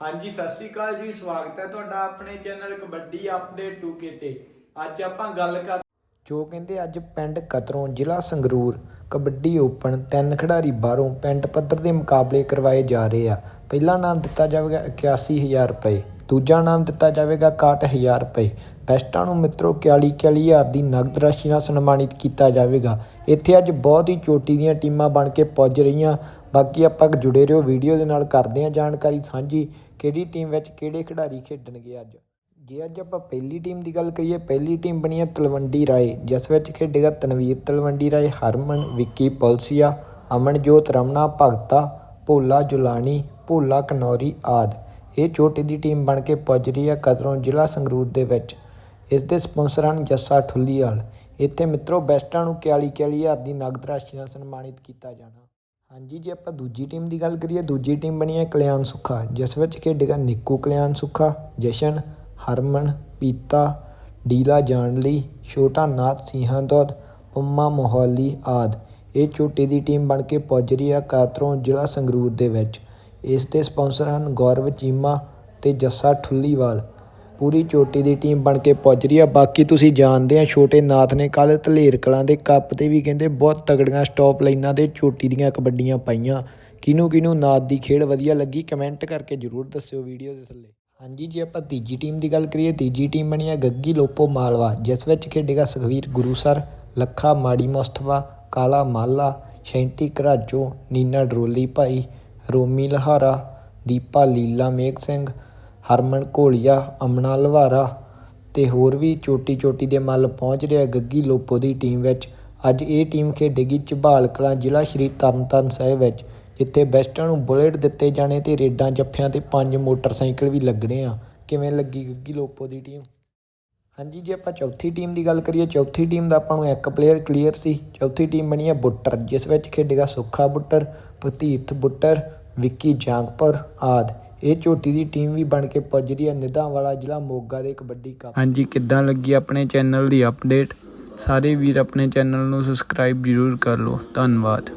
ਹਾਂਜੀ, ਸਤਿ ਸ਼੍ਰੀ ਅਕਾਲ ਜੀ, ਸਵਾਗਤ ਹੈ ਤੁਹਾਡਾ ਆਪਣੇ ਚੈਨਲ ਕਬੱਡੀ ਅਪਡੇਟ 2K ਤੇ। ਅੱਜ ਆਪਾਂ ਗੱਲ ਕਰ ਜੋ ਕਹਿੰਦੇ ਅੱਜ ਪਿੰਡ ਕਤਰੋਂ ਜ਼ਿਲ੍ਹਾ ਸੰਗਰੂਰ ਕਬੱਡੀ ਓਪਨ ਤਿੰਨ ਖਿਡਾਰੀ ਬਾਹਰੋਂ ਪਿੰਡ ਪੱਧਰ ਦੇ ਮੁਕਾਬਲੇ ਕਰਵਾਏ ਜਾ ਰਹੇ ਆ। ਪਹਿਲਾ ਨਾਮ ਦਿੱਤਾ ਜਾਵੇਗਾ 81000 ਰੁਪਏ। ਦੂਜਾ ਨਾਮ ਦਿੱਤਾ ਜਾਵੇਗਾ 61000 ਰੁਪਏ। ਬੈਸਟਾਂ ਨੂੰ ਮਿੱਤਰੋ 41 41000 ਦੀ ਨਗਦ ਰਾਸ਼ੀ ਨਾਲ ਸਨਮਾਨਿਤ ਕੀਤਾ ਜਾਵੇਗਾ। ਇੱਥੇ ਅੱਜ ਬਹੁਤ ਹੀ ਚੋਟੀ ਦੀਆਂ ਟੀਮਾਂ ਬਣ ਕੇ ਪੁੱਜ ਰਹੀਆਂ। ਬਾਕੀ ਆਪਾਂ ਜੁੜੇ ਰਹੋ ਵੀਡੀਓ ਦੇ ਨਾਲ, ਕਰਦੇ ਹਾਂ ਜਾਣਕਾਰੀ ਸਾਂਝੀ, ਕਿਹੜੀ ਟੀਮ ਵਿੱਚ ਕਿਹੜੇ ਖਿਡਾਰੀ ਖੇਡਣਗੇ ਅੱਜ। ਜੇ ਅੱਜ ਆਪਾਂ ਪਹਿਲੀ ਟੀਮ ਦੀ ਗੱਲ ਕਰੀਏ, ਪਹਿਲੀ ਟੀਮ ਬਣੀ ਹੈ ਤਲਵੰਡੀ ਰਾਏ, ਜਿਸ ਵਿੱਚ ਖੇਡੇਗਾ ਤਨਵੀਰ ਤਲਵੰਡੀ ਰਾਏ, ਹਰਮਨ, ਵਿੱਕੀ ਪੁਲਸੀਆ, ਅਮਨਜੋਤ ਰਮਨਾ, ਭਗਤਾ, ਭੋਲਾ ਜੁਲਾਣੀ, ਭੋਲਾ ਕਨੌਰੀ ਆਦਿ। ਇਹ ਛੋਟੀ ਦੀ ਟੀਮ ਬਣ ਕੇ ਪੁੱਜ ਰਹੀ ਹੈ ਕਤਰੋਂ ਜ਼ਿਲ੍ਹਾ ਸੰਗਰੂਰ ਦੇ ਵਿੱਚ। ਇਸ ਦੇ ਸਪਾਂਸਰ ਹਨ ਜੱਸਾ ਠੁੱਲੀਵਾਲ ਇੱਥੇ ਮਿੱਤਰੋ ਬੈਸਟਾਂ ਨੂੰ 41 41000 ਦੀ ਨਗਦ ਰਾਸ਼ੀ ਨਾਲ ਸਨਮਾਨਿਤ ਕੀਤਾ ਜਾਣਾ। ਹਾਂਜੀ ਜੇ, ਆਪਾਂ ਦੂਜੀ ਟੀਮ ਦੀ ਗੱਲ ਕਰੀਏ। ਦੂਜੀ ਟੀਮ ਬਣੀ ਹੈ ਕਲਿਆਣ ਸੁੱਖਾ, ਜਿਸ ਵਿੱਚ ਖੇਡੇਗਾ ਨਿੱਕੂ ਕਲਿਆਣ ਸੁੱਖਾ, ਜਸ਼ਨ, ਹਰਮਨ, ਪੀਤਾ, ਡੀਲਾ ਜਾਣਲੀ ਛੋਟਾ ਨਾਥ ਸਿੰਘਾਂ ਦੁੱਧ, ਪੰਮਾ ਮੋਹਾਲੀ ਆਦ। ਇਹ ਛੋਟੀ ਦੀ ਟੀਮ ਬਣ ਕੇ ਪੁੱਜ ਰਹੀ ਹੈ ਕਾਤਰੋਂ ਜ਼ਿਲ੍ਹਾ ਸੰਗਰੂਰ ਦੇ ਵਿੱਚ। ਇਸ ਦੇ ਸਪਾਂਸਰ ਹਨ ਗੌਰਵ ਚੀਮਾ ਅਤੇ ਜੱਸਾ ਠੁੱਲੀਵਾਲ। ਪੂਰੀ ਚੋਟੀ ਦੀ ਟੀਮ ਬਣ ਕੇ ਪਹੁੰਚ ਰਹੀ ਆ। ਬਾਕੀ ਤੁਸੀਂ ਜਾਣਦੇ ਆ, ਛੋਟੇ ਨਾਥ ਨੇ ਕੱਲ ਧਲੇਰ ਕਲਾਂ ਦੇ ਕੱਪ ਤੇ ਵੀ ਕਹਿੰਦੇ ਬਹੁਤ ਤਗੜੀਆਂ ਸਟਾਪ ਲਾਈਨਾਂ ਦੇ ਚੋਟੀ ਦੀਆਂ ਕਬੱਡੀਆਂ ਪਾਈਆਂ। ਕਿਹਨੂੰ ਕਿਹਨੂੰ ਨਾਥ ਦੀ ਖੇਡ ਵਧੀਆ ਲੱਗੀ ਕਮੈਂਟ ਕਰਕੇ ਜਰੂਰ ਦੱਸਿਓ ਵੀਡੀਓ ਦੇ ਥੱਲੇ। ਹਾਂਜੀ ਜੇ, ਆਪਾਂ ਤੀਜੀ ਟੀਮ ਦੀ ਗੱਲ ਕਰੀਏ। ਤੀਜੀ ਟੀਮ ਬਣੀ ਹੈ ਗੱਗੀ ਲੋਪੋ ਮਾਲਵਾ, ਜਿਸ ਵਿੱਚ ਖੇਡੇਗਾ ਸੁਖਵੀਰ ਗੁਰੂਸਰ, ਲੱਖਾ ਮਾੜੀ ਮੁਸਤਫਾ, ਕਾਲਾ ਮਾਲਾ, ਸ਼ੈਂਟੀ ਘਰਾਜੋ, ਨੀਨਾ ਡਰੋਲੀ ਭਾਈ ਰੋਮੀ ਲਹਾਰਾ, ਦੀਪਾ ਲੀਲਾ ਮੇਘ ਸਿੰਘ, ਹਰਮਨ ਘੋਲੀਆ, ਅਮਨਾ ਲਵਾਰਾ ਅਤੇ ਹੋਰ ਵੀ ਚੋਟੀ ਚੋਟੀ ਦੇ ਮੱਲ ਪਹੁੰਚ ਰਿਹਾ ਗੱਗੀ ਲੋਪੋ ਦੀ ਟੀਮ ਵਿੱਚ। ਅੱਜ ਇਹ ਟੀਮ ਖੇਡੇਗੀ ਝਬਾਲ ਕਲਾਂ ਜ਼ਿਲ੍ਹਾ ਸ਼੍ਰੀ ਤਰਨਤਾਰਨ ਸਾਹਿਬ ਵਿੱਚ, ਜਿੱਥੇ ਬੈਸਟਾਂ ਨੂੰ ਬੁਲੇਟ ਦਿੱਤੇ ਜਾਣੇ ਤੇ ਰੇਡਾਂ, ਜੱਫਿਆਂ ਤੇ ਪੰਜ ਮੋਟਰਸਾਈਕਲ ਵੀ ਲੱਗਣੇ ਆ। ਕਿਵੇਂ ਲੱਗੀ ਗੱਗੀ ਲੋਪੋ ਦੀ ਟੀਮ? ਹਾਂਜੀ ਜੇ, ਆਪਾਂ ਚੌਥੀ ਟੀਮ ਦੀ ਗੱਲ ਕਰੀਏ। ਚੌਥੀ ਟੀਮ ਦਾ ਆਪਾਂ ਨੂੰ ਇੱਕ ਪਲੇਅਰ ਕਲੀਅਰ ਸੀ। ਚੌਥੀ ਟੀਮ ਬਣੀ ਹੈ ਬੁੱਟਰ, ਜਿਸ ਵਿੱਚ ਖੇਡੇਗਾ ਸੁੱਖਾ ਬੁੱਟਰ, ਪ੍ਰਤੀਤ ਬੁੱਟਰ ਵਿੱਕੀ ਜਾਂਗਪੁਰ ਆਦ। ਇਹ ਚੋਟੀ ਦੀ ਟੀਮ ਵੀ ਬਣ ਕੇ ਪੁੱਜ ਰਹੀ ਹੈ। ਨਿਧਾਂ ਵਾਲਾ ਜ਼ਿਲ੍ਹਾ ਮੋਗਾ ਦੇ ਕਬੱਡੀ ਕੱਪ ਹਾਂਜੀ, ਕਿੱਦਾਂ ਲੱਗੀ ਆਪਣੇ ਚੈਨਲ ਦੀ ਅਪਡੇਟ ਸਾਰੇ ਵੀਰ ਆਪਣੇ ਚੈਨਲ ਨੂੰ ਸਬਸਕ੍ਰਾਈਬ ਜ਼ਰੂਰ ਕਰ ਲਓ। ਧੰਨਵਾਦ।